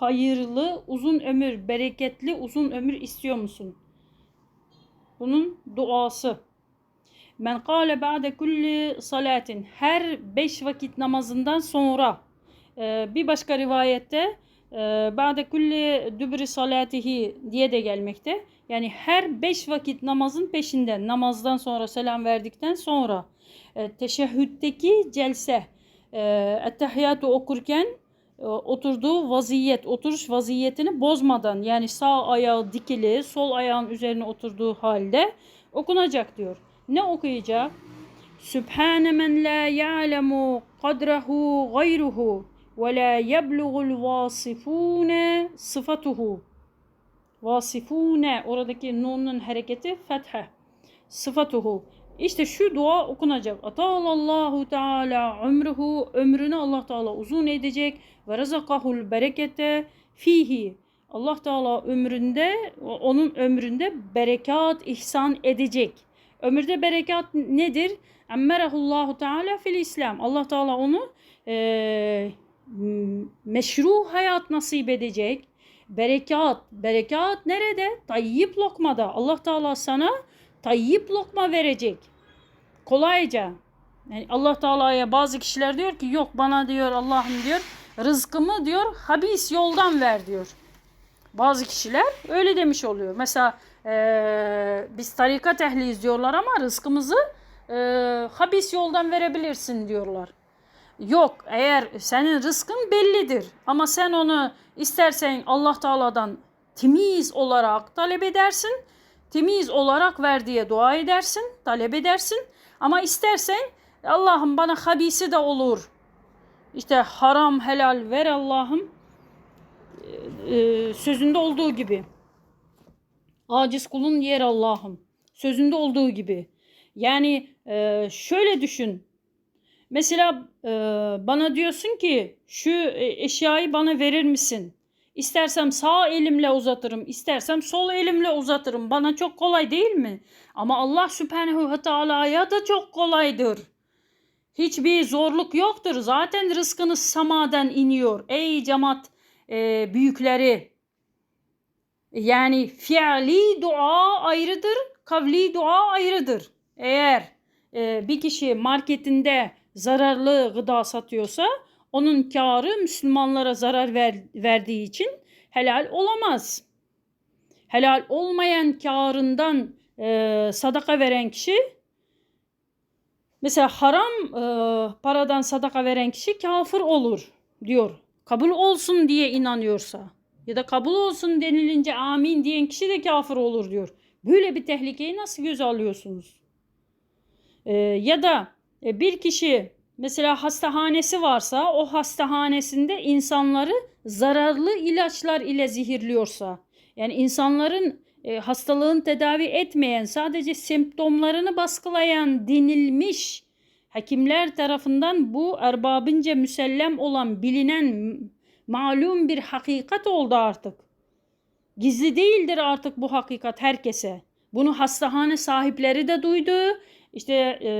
hayırlı, uzun ömür, bereketli uzun ömür istiyor musun? Bunun duası. Men kâle ba'de kulli salatin. Her beş vakit namazından sonra. Ee, bir başka rivayette e, ba'de kulli dübri salatihi diye de gelmekte. Yani her beş vakit namazın peşinden, namazdan sonra selam verdikten sonra e, teşehhütteki celse, e, ettehiyyatı okurken e, oturduğu vaziyet, oturuş vaziyetini bozmadan yani sağ ayağı dikili, sol ayağın üzerine oturduğu halde okunacak diyor. Ne okuyacak? Sübhane men la ya'lemu kadrehu gayruhu ve la yebluğul vasifune sıfatuhu. Vasifune oradaki nunun hareketi fethe. Sıfatuhu. İşte şu dua okunacak. Atalallahu Teala ömrühü ömrünü Allah Teala uzun edecek ve razakahul berekete fihi. Allah Teala ömründe onun ömründe berekat ihsan edecek. Ömürde berekat nedir? Emmerahullahu Teala fil İslam. Allah Teala onu e, meşru hayat nasip edecek. Berekat, berekat nerede? Tayyip lokmada. Allah Teala sana tayyip lokma verecek. Kolayca. Yani Allah Teala'ya bazı kişiler diyor ki yok bana diyor Allah'ım diyor rızkımı diyor habis yoldan ver diyor. Bazı kişiler öyle demiş oluyor. Mesela ee, biz tarikat ehliyiz diyorlar ama rızkımızı e, habis yoldan verebilirsin diyorlar. Yok eğer senin rızkın bellidir ama sen onu istersen Allah Teala'dan temiz olarak talep edersin. Temiz olarak ver diye dua edersin, talep edersin. Ama istersen Allah'ım bana habisi de olur. İşte haram helal ver Allah'ım ee, sözünde olduğu gibi. Aciz kulun yer Allah'ım. Sözünde olduğu gibi. Yani e, şöyle düşün. Mesela e, bana diyorsun ki şu eşyayı bana verir misin? İstersem sağ elimle uzatırım, istersem sol elimle uzatırım. Bana çok kolay değil mi? Ama Allah Subhanahu ve Teala'ya da çok kolaydır. Hiçbir zorluk yoktur. Zaten rızkınız samadan iniyor. Ey cemaat e, büyükleri. Yani fiili dua ayrıdır, kavli dua ayrıdır. Eğer e, bir kişi marketinde zararlı gıda satıyorsa onun karı Müslümanlara zarar ver, verdiği için helal olamaz. Helal olmayan karından e, sadaka veren kişi mesela haram e, paradan sadaka veren kişi kafir olur diyor. Kabul olsun diye inanıyorsa ya da kabul olsun denilince amin diyen kişi de kafir olur diyor. Böyle bir tehlikeyi nasıl göze alıyorsunuz? E, ya da e, bir kişi Mesela hastahanesi varsa o hastahanesinde insanları zararlı ilaçlar ile zehirliyorsa yani insanların e, hastalığın tedavi etmeyen sadece semptomlarını baskılayan denilmiş hekimler tarafından bu erbabınca müsellem olan bilinen malum bir hakikat oldu artık. Gizli değildir artık bu hakikat herkese. Bunu hastahane sahipleri de duydu işte e,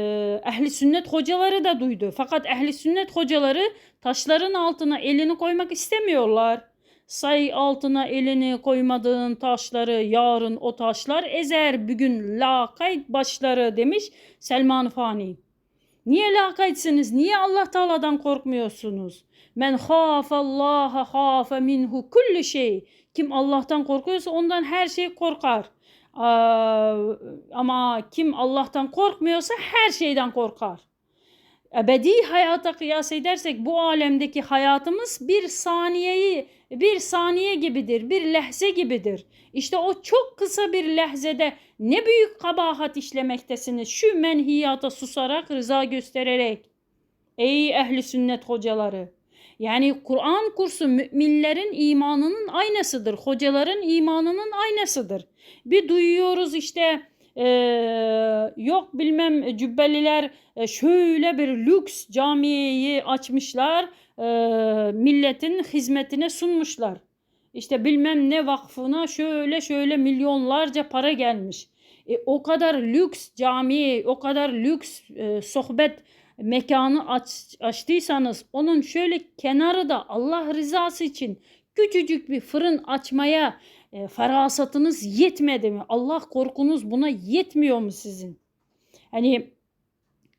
ehli sünnet hocaları da duydu. Fakat ehli sünnet hocaları taşların altına elini koymak istemiyorlar. Say altına elini koymadığın taşları yarın o taşlar ezer bugün lakayt başları demiş Selman Fani. Niye lakaytsınız? Niye Allah Teala'dan korkmuyorsunuz? Men Allah hafe minhu kulli şey. Kim Allah'tan korkuyorsa ondan her şey korkar. Ama kim Allah'tan korkmuyorsa her şeyden korkar. Ebedi hayata kıyas edersek bu alemdeki hayatımız bir saniyeyi bir saniye gibidir, bir lehze gibidir. İşte o çok kısa bir lehzede ne büyük kabahat işlemektesiniz şu menhiyata susarak, rıza göstererek. Ey ehli sünnet hocaları! Yani Kur'an kursu müminlerin imanının aynasıdır. Hocaların imanının aynasıdır. Bir duyuyoruz işte ee, yok bilmem cübbeliler e, şöyle bir lüks camiyi açmışlar. E, milletin hizmetine sunmuşlar. İşte bilmem ne vakfına şöyle şöyle milyonlarca para gelmiş. E, o kadar lüks cami, o kadar lüks e, sohbet mekanı aç, açtıysanız onun şöyle kenarı da Allah rızası için Küçücük bir fırın açmaya e, ferasatınız yetmedi mi? Allah korkunuz buna yetmiyor mu sizin? Hani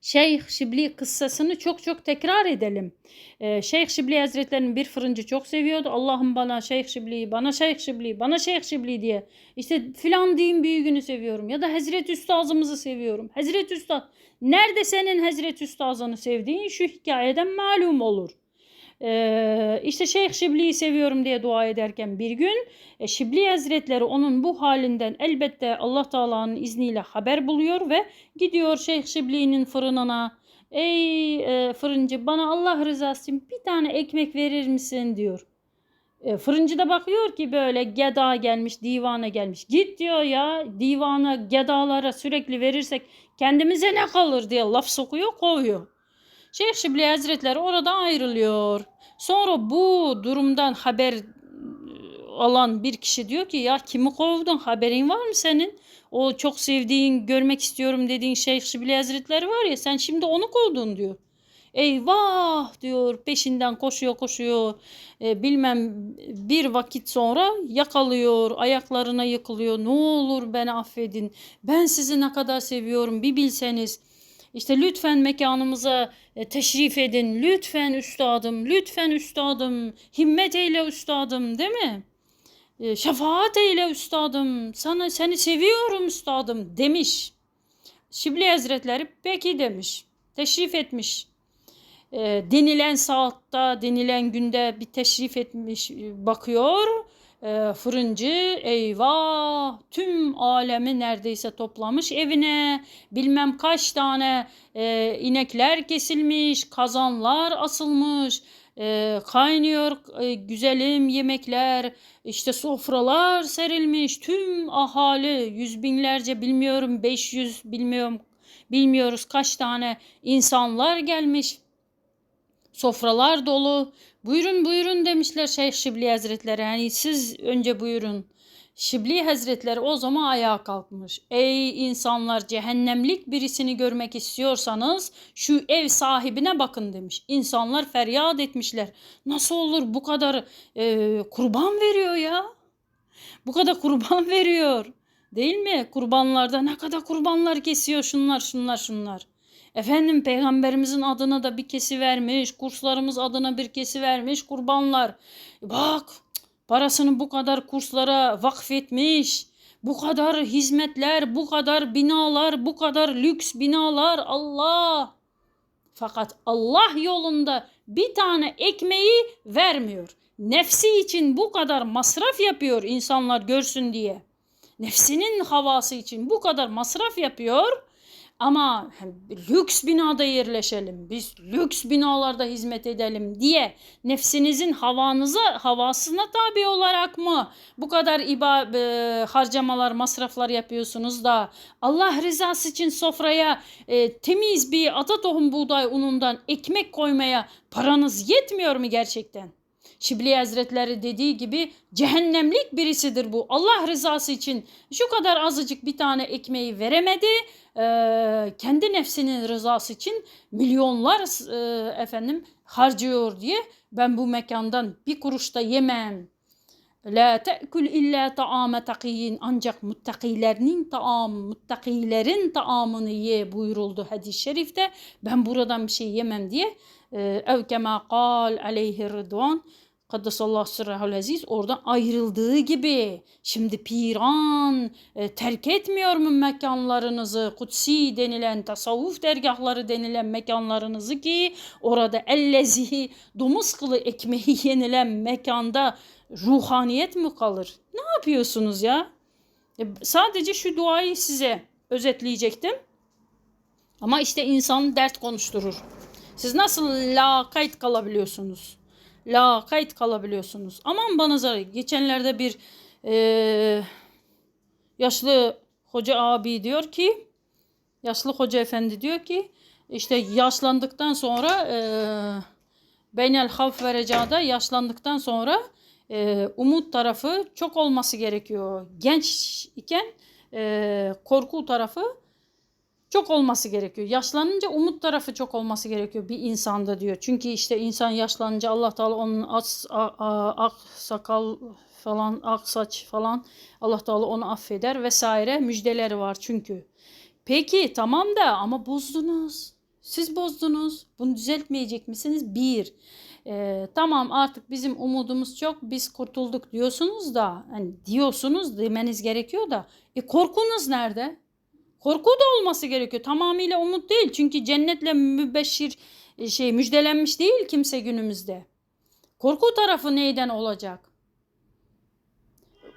Şeyh Şibli kıssasını çok çok tekrar edelim. Ee, Şeyh Şibli Hazretleri'nin bir fırıncı çok seviyordu. Allah'ım bana Şeyh Şibli, bana Şeyh Şibli, bana Şeyh Şibli diye. İşte filan din büyüğünü seviyorum ya da Hazret Üstazımızı seviyorum. Hazret Üstaz, nerede senin Hazret Üstazını sevdiğin şu hikayeden malum olur. Ee, işte Şeyh Şibli'yi seviyorum diye dua ederken bir gün e, Şibli Hazretleri onun bu halinden elbette Allah Teala'nın izniyle haber buluyor ve gidiyor Şeyh Şibli'nin fırınına. Ey e, fırıncı bana Allah rızası için bir tane ekmek verir misin diyor. E, fırıncı da bakıyor ki böyle geda gelmiş, divana gelmiş. Git diyor ya divana, gedalara sürekli verirsek kendimize ne kalır diye laf sokuyor, kovuyor. Şeyh Şibli Hazretleri orada ayrılıyor. Sonra bu durumdan haber e, alan bir kişi diyor ki ya kimi kovdun haberin var mı senin? O çok sevdiğin, görmek istiyorum dediğin Şeyh Şibli Hazretleri var ya sen şimdi onu kovdun diyor. Eyvah diyor peşinden koşuyor koşuyor e, bilmem bir vakit sonra yakalıyor ayaklarına yıkılıyor ne olur beni affedin ben sizi ne kadar seviyorum bir bilseniz işte lütfen mekanımıza e, teşrif edin lütfen üstadım lütfen üstadım himmet eyle üstadım değil mi? E, şefaat eyle üstadım sana seni seviyorum üstadım demiş. Şibli Hazretleri peki demiş teşrif etmiş e, denilen saatte, denilen günde bir teşrif etmiş e, bakıyor. E, fırıncı eyvah tüm alemi neredeyse toplamış evine. Bilmem kaç tane e, inekler kesilmiş, kazanlar asılmış. E, kaynıyor e, güzelim yemekler, işte sofralar serilmiş. Tüm ahali yüz binlerce bilmiyorum 500 bilmiyorum bilmiyoruz kaç tane insanlar gelmiş. Sofralar dolu. Buyurun buyurun demişler Şeyh Şibli Hazretleri. Yani siz önce buyurun. Şibli Hazretleri o zaman ayağa kalkmış. Ey insanlar cehennemlik birisini görmek istiyorsanız şu ev sahibine bakın demiş. İnsanlar feryat etmişler. Nasıl olur bu kadar e, kurban veriyor ya? Bu kadar kurban veriyor. Değil mi? Kurbanlarda ne kadar kurbanlar kesiyor şunlar şunlar şunlar. Efendim peygamberimizin adına da bir kesi vermiş, kurslarımız adına bir kesi vermiş kurbanlar. Bak parasını bu kadar kurslara vakfetmiş. Bu kadar hizmetler, bu kadar binalar, bu kadar lüks binalar Allah. Fakat Allah yolunda bir tane ekmeği vermiyor. Nefsi için bu kadar masraf yapıyor insanlar görsün diye. Nefsinin havası için bu kadar masraf yapıyor ama lüks binada yerleşelim, biz lüks binalarda hizmet edelim diye nefsinizin havanıza, havasına tabi olarak mı bu kadar iba, e, harcamalar, masraflar yapıyorsunuz da Allah rızası için sofraya e, temiz bir ata tohum buğday unundan ekmek koymaya paranız yetmiyor mu gerçekten? Şibli Hazretleri dediği gibi cehennemlik birisidir bu. Allah rızası için şu kadar azıcık bir tane ekmeği veremedi. Ee, kendi nefsinin rızası için milyonlar e, efendim harcıyor diye ben bu mekandan bir kuruş da yemem. La te'kul illa ta'ame takiyin ancak muttakilerinin taam, muttakilerin taamını ye buyuruldu hadis-i şerifte. Ben buradan bir şey yemem diye e, ev kema kal aleyhi rıdvan Kaddesallahu sırrahul aziz oradan ayrıldığı gibi şimdi piran e, terk etmiyor mu mekanlarınızı kutsi denilen tasavvuf dergahları denilen mekanlarınızı ki orada ellezi domuz kılı ekmeği yenilen mekanda ruhaniyet mi kalır? Ne yapıyorsunuz ya? E, sadece şu duayı size özetleyecektim. Ama işte insan dert konuşturur. Siz nasıl lakayt kalabiliyorsunuz? La kayıt kalabiliyorsunuz. Aman bana zarar. Geçenlerde bir e, yaşlı hoca abi diyor ki yaşlı hoca efendi diyor ki işte yaşlandıktan sonra e, beynel havf ve recada yaşlandıktan sonra e, umut tarafı çok olması gerekiyor. Genç iken e, korku tarafı çok olması gerekiyor. Yaşlanınca umut tarafı çok olması gerekiyor bir insanda diyor. Çünkü işte insan yaşlanınca Allah Teala onun as, ak sakal falan ak saç falan Allah Teala onu affeder vesaire müjdeleri var çünkü. Peki tamam da ama bozdunuz. Siz bozdunuz. Bunu düzeltmeyecek misiniz? Bir. Ee, tamam artık bizim umudumuz çok. Biz kurtulduk diyorsunuz da hani diyorsunuz demeniz gerekiyor da e korkunuz nerede? Korku da olması gerekiyor. Tamamıyla umut değil. Çünkü cennetle mübeşşir e, şey müjdelenmiş değil kimse günümüzde. Korku tarafı neyden olacak?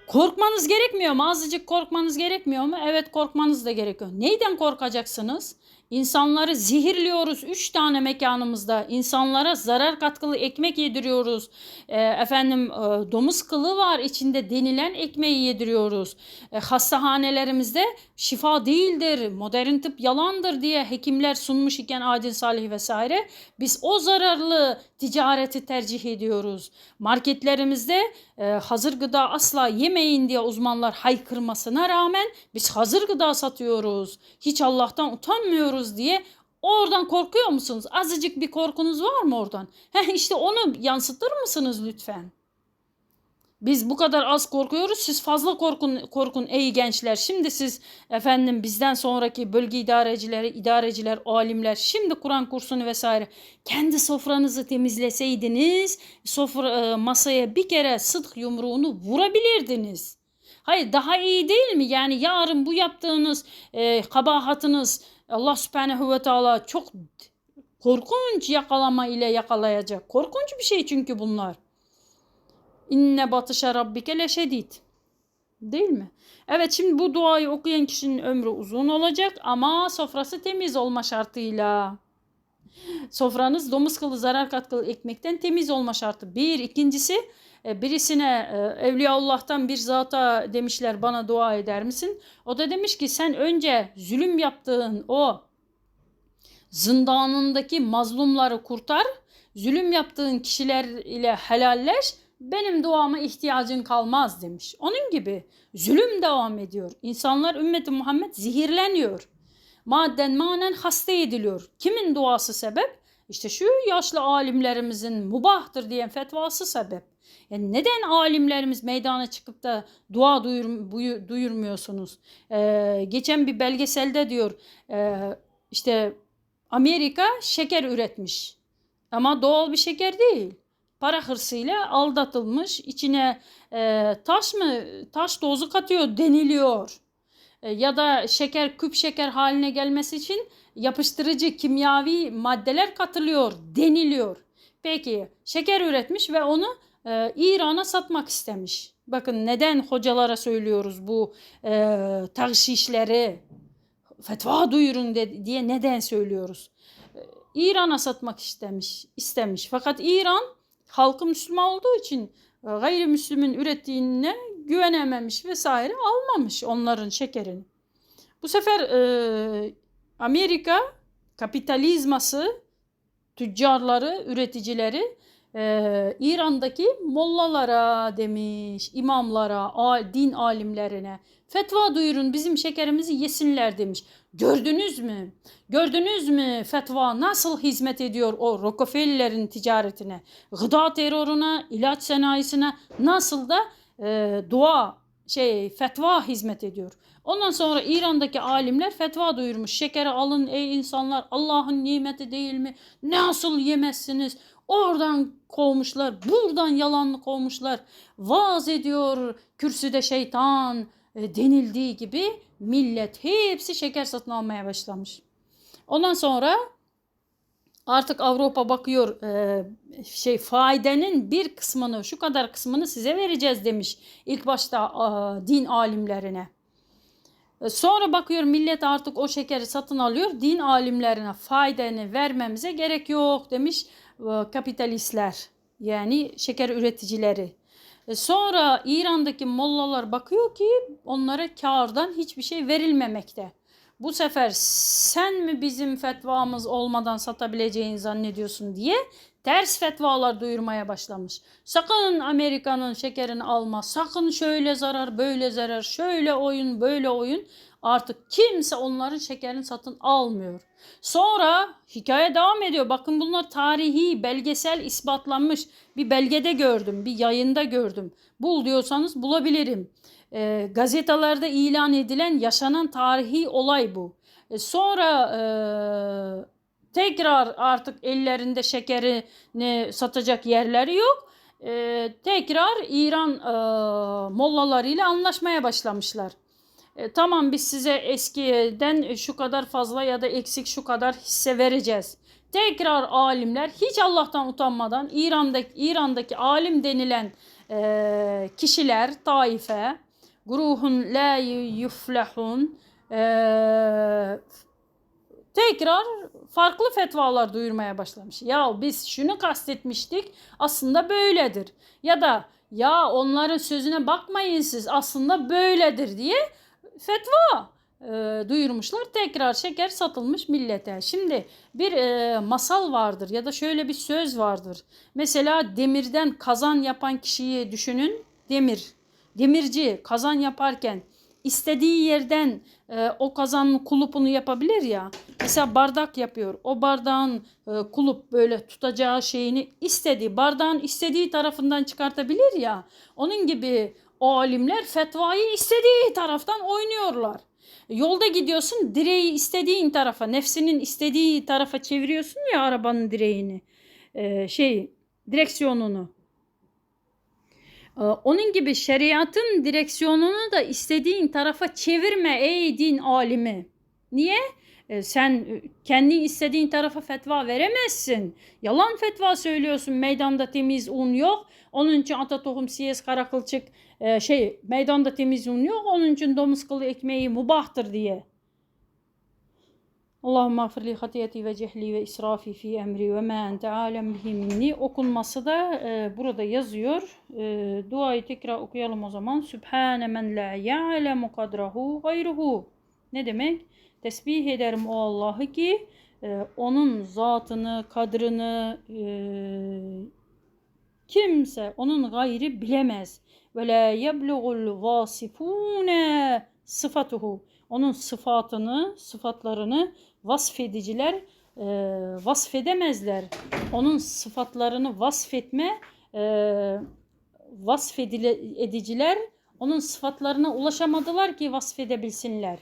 Korkmanız gerekmiyor mu? Azıcık korkmanız gerekmiyor mu? Evet korkmanız da gerekiyor. Neyden korkacaksınız? İnsanları zehirliyoruz. Üç tane mekanımızda. İnsanlara zarar katkılı ekmek yediriyoruz. E, efendim e, domuz kılı var içinde denilen ekmeği yediriyoruz. E, hastanelerimizde şifa değildir, modern tıp yalandır diye hekimler sunmuş iken Adil Salih vesaire. Biz o zararlı ticareti tercih ediyoruz. Marketlerimizde e, hazır gıda asla yemeyin diye uzmanlar haykırmasına rağmen biz hazır gıda satıyoruz. Hiç Allah'tan utanmıyoruz diye oradan korkuyor musunuz? Azıcık bir korkunuz var mı oradan? Heh, işte onu yansıtır mısınız lütfen? Biz bu kadar az korkuyoruz. Siz fazla korkun korkun ey gençler. Şimdi siz efendim bizden sonraki bölge idarecileri, idareciler, alimler şimdi Kur'an kursunu vesaire kendi sofranızı temizleseydiniz sofra e, masaya bir kere sıdk yumruğunu vurabilirdiniz. Hayır daha iyi değil mi? Yani yarın bu yaptığınız e, kabahatınız Allah subhanehu ve teala çok korkunç yakalama ile yakalayacak. Korkunç bir şey çünkü bunlar. İnne batışa rabbike leşedid. Değil mi? Evet şimdi bu duayı okuyan kişinin ömrü uzun olacak ama sofrası temiz olma şartıyla. Sofranız domuz kılı zarar katkılı ekmekten temiz olma şartı. Bir. ikincisi e, birisine e, Evliyaullah'tan bir zata demişler bana dua eder misin? O da demiş ki sen önce zulüm yaptığın o zindanındaki mazlumları kurtar. Zulüm yaptığın kişiler ile helalleş benim duama ihtiyacın kalmaz demiş. Onun gibi zulüm devam ediyor. İnsanlar ümmeti Muhammed zehirleniyor. Madden manen hasta ediliyor. Kimin duası sebep? İşte şu yaşlı alimlerimizin mubahtır diyen fetvası sebep. Yani neden alimlerimiz meydana çıkıp da dua duyur, buyur, duyurmuyorsunuz? Ee, geçen bir belgeselde diyor e, işte Amerika şeker üretmiş. Ama doğal bir şeker değil para hırsıyla aldatılmış. İçine e, taş mı taş dozu katıyor deniliyor. E, ya da şeker küp şeker haline gelmesi için yapıştırıcı kimyavi maddeler katılıyor deniliyor. Peki şeker üretmiş ve onu e, İran'a satmak istemiş. Bakın neden hocalara söylüyoruz bu e, tavşişleri fetva duyurun de, diye neden söylüyoruz. E, İran'a satmak istemiş, istemiş. Fakat İran halkı Müslüman olduğu için e, gayrimüslimin ürettiğine güvenememiş vesaire almamış onların şekerini. Bu sefer e, Amerika kapitalizması tüccarları, üreticileri e, İran'daki mollalara demiş, imamlara, din alimlerine fetva duyurun bizim şekerimizi yesinler demiş. Gördünüz mü? Gördünüz mü fetva nasıl hizmet ediyor o Rockefeller'in ticaretine, gıda terörüne, ilaç sanayisine nasıl da e, dua şey fetva hizmet ediyor. Ondan sonra İran'daki alimler fetva duyurmuş. Şekeri alın ey insanlar Allah'ın nimeti değil mi? Nasıl yemezsiniz? Oradan kovmuşlar, buradan yalanlı kovmuşlar. Vaaz ediyor kürsüde şeytan e, denildiği gibi millet hepsi şeker satın almaya başlamış. Ondan sonra artık Avrupa bakıyor e, şey faidenin bir kısmını şu kadar kısmını size vereceğiz demiş ilk başta e, din alimlerine. E, sonra bakıyor millet artık o şekeri satın alıyor. Din alimlerine faydanı vermemize gerek yok demiş e, kapitalistler. Yani şeker üreticileri. E, sonra İran'daki mollalar bakıyor ki onlara kardan hiçbir şey verilmemekte. Bu sefer sen mi bizim fetvamız olmadan satabileceğini zannediyorsun diye ters fetvalar duyurmaya başlamış. Sakın Amerika'nın şekerini alma, sakın şöyle zarar, böyle zarar, şöyle oyun, böyle oyun. Artık kimse onların şekerini satın almıyor. Sonra hikaye devam ediyor. Bakın bunlar tarihi, belgesel ispatlanmış. Bir belgede gördüm, bir yayında gördüm. Bul diyorsanız bulabilirim. E, gazetelerde ilan edilen yaşanan tarihi olay bu. E, sonra e, tekrar artık ellerinde şekerini satacak yerleri yok. E, tekrar İran e, mollalarıyla anlaşmaya başlamışlar. E, tamam biz size eskiden şu kadar fazla ya da eksik şu kadar hisse vereceğiz. Tekrar alimler hiç Allah'tan utanmadan İran'daki İran'daki alim denilen e, kişiler, taife, gruhun la yuflehun e, tekrar farklı fetvalar duyurmaya başlamış. Ya biz şunu kastetmiştik aslında böyledir. Ya da ya onların sözüne bakmayın siz aslında böyledir diye fetva e, duyurmuşlar. Tekrar şeker satılmış millete. Şimdi bir e, masal vardır ya da şöyle bir söz vardır. Mesela demirden kazan yapan kişiyi düşünün. Demir, demirci kazan yaparken istediği yerden e, o kazanın kulupunu yapabilir ya. Mesela bardak yapıyor. O bardağın e, kulup böyle tutacağı şeyini istediği, bardağın istediği tarafından çıkartabilir ya. Onun gibi o alimler fetvayı istediği taraftan oynuyorlar. Yolda gidiyorsun direği istediğin tarafa, nefsinin istediği tarafa çeviriyorsun ya arabanın direğini. E, şey, direksiyonunu. Ee, Onun gibi şeriatın direksiyonunu da istediğin tarafa çevirme ey din alimi. Niye? Ee, Sen kendi istediğin tarafa fetva veremezsin. Yalan fetva söylüyorsun. Meydanda temiz un yok. Onun için ata tohum siyes karakılçık e, şey meydanda temiz un yok. Onun için domuz kılı ekmeği mubahtır diye. Allahümme afirli hatiyeti ve cehli ve israfi fi emri ve ma ente alem minni okunması da e, burada yazıyor. E, duayı tekrar okuyalım o zaman. Sübhane men la ya'lemu kadrahu gayruhu. Ne demek? Tesbih ederim o Allah'ı ki e, onun zatını, kadrını e, kimse onun gayri bilemez. Ve la yeblugul vasifune sıfatuhu. Onun sıfatını, sıfatlarını vasfediciler e, vasfedemezler. Onun sıfatlarını vasfetme e, vasfediciler onun sıfatlarına ulaşamadılar ki vasfedebilsinler.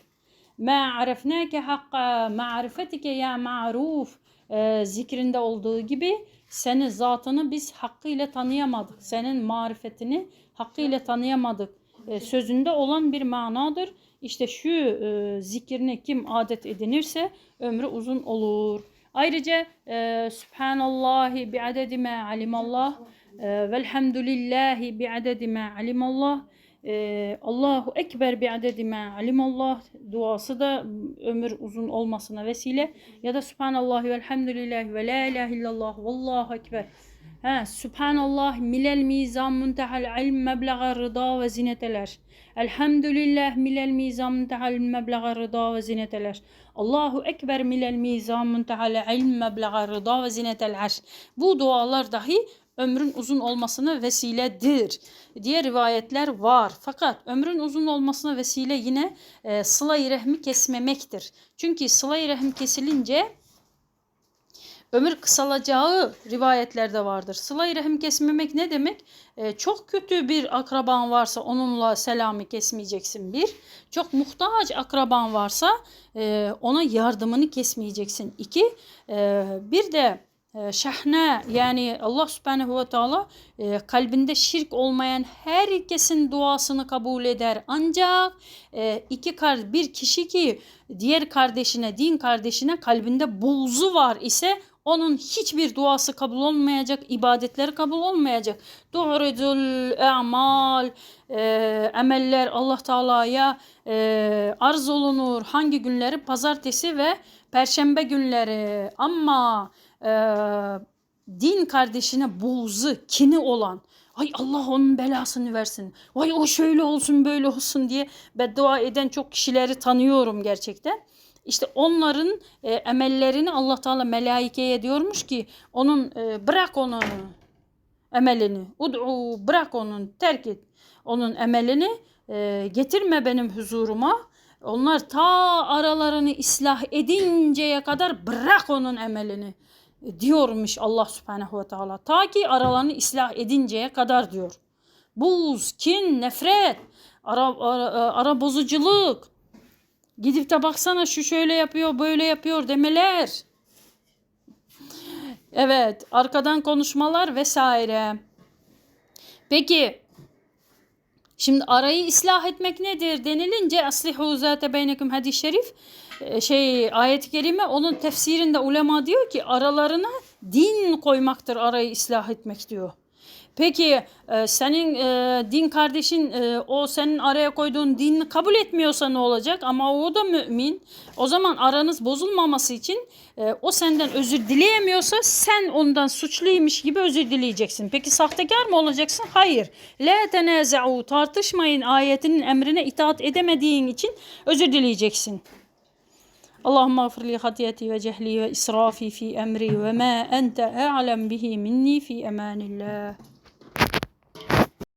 Ma arefnake hakka ma'rifetike ya ma'ruf e, zikrinde olduğu gibi seni zatını biz hakkıyla tanıyamadık. Senin marifetini hakkıyla tanıyamadık. E, sözünde olan bir manadır. İşte şu e, zikrini kim adet edinirse ömrü uzun olur. Ayrıca e, Subhanallahi bi adedi ma alimallah e, velhamdülillahi bi adedi ma alimallah e, Allahu Ekber bi adedi ma alimallah duası da ömür uzun olmasına vesile ya da Subhanallahi velhamdülillahi ve la ilahe illallah vallahu ekber Ha, Subhanallah milel mizan muntehal ilm meblağa rıda ve zineteler. Elhamdülillah milel mizan muntehal meblağa rıda ve zineteler. Allahu Ekber milel mizan muntehal ilm meblağa rıda ve zinetel. Bu dualar dahi ömrün uzun olmasına vesiledir diye rivayetler var. Fakat ömrün uzun olmasına vesile yine e, sıla-i rahmi kesmemektir. Çünkü sıla-i rahim kesilince ömür kısalacağı rivayetlerde vardır. Sıla-i rahim kesmemek ne demek? Ee, çok kötü bir akraban varsa onunla selamı kesmeyeceksin bir. Çok muhtaç akraban varsa e, ona yardımını kesmeyeceksin iki. E, bir de e, şahne yani Allah subhanehu ve teala e, kalbinde şirk olmayan herkesin duasını kabul eder. Ancak e, iki kar bir kişi ki diğer kardeşine din kardeşine kalbinde buğzu var ise onun hiçbir duası kabul olmayacak, ibadetleri kabul olmayacak. Du'ridul e'mal, e, emeller Allah Teala'ya e, arz olunur. Hangi günleri? Pazartesi ve perşembe günleri. Ama e, din kardeşine buğzu, kini olan, ay Allah onun belasını versin, vay o şöyle olsun böyle olsun diye beddua eden çok kişileri tanıyorum gerçekten. İşte onların e, emellerini Allah Teala melaikeye diyormuş ki onun e, bırak onu emelini. Ud'u bırak onun terk et onun emelini e, getirme benim huzuruma. Onlar ta aralarını ıslah edinceye kadar bırak onun emelini diyormuş Allah subhanehu ve teala. Ta ki aralarını ıslah edinceye kadar diyor. Buz, kin, nefret, ara, ara, ara bozuculuk. Gidip de baksana şu şöyle yapıyor, böyle yapıyor demeler. Evet, arkadan konuşmalar vesaire. Peki, şimdi arayı ıslah etmek nedir denilince aslihu zate beynekum hadis şerif e, şey ayet-i kerime onun tefsirinde ulema diyor ki aralarına din koymaktır arayı ıslah etmek diyor. Peki e, senin e, din kardeşin e, o senin araya koyduğun dinini kabul etmiyorsa ne olacak? Ama o da mümin. O zaman aranız bozulmaması için e, o senden özür dileyemiyorsa sen ondan suçluymuş gibi özür dileyeceksin. Peki sahtekar mı olacaksın? Hayır. La tenaza'u tartışmayın ayetinin emrine itaat edemediğin için özür dileyeceksin. اللهم اغفر لي خطيئتي وجهلي وإسرافي في أمري وما أنت أعلم به مني في أمان الله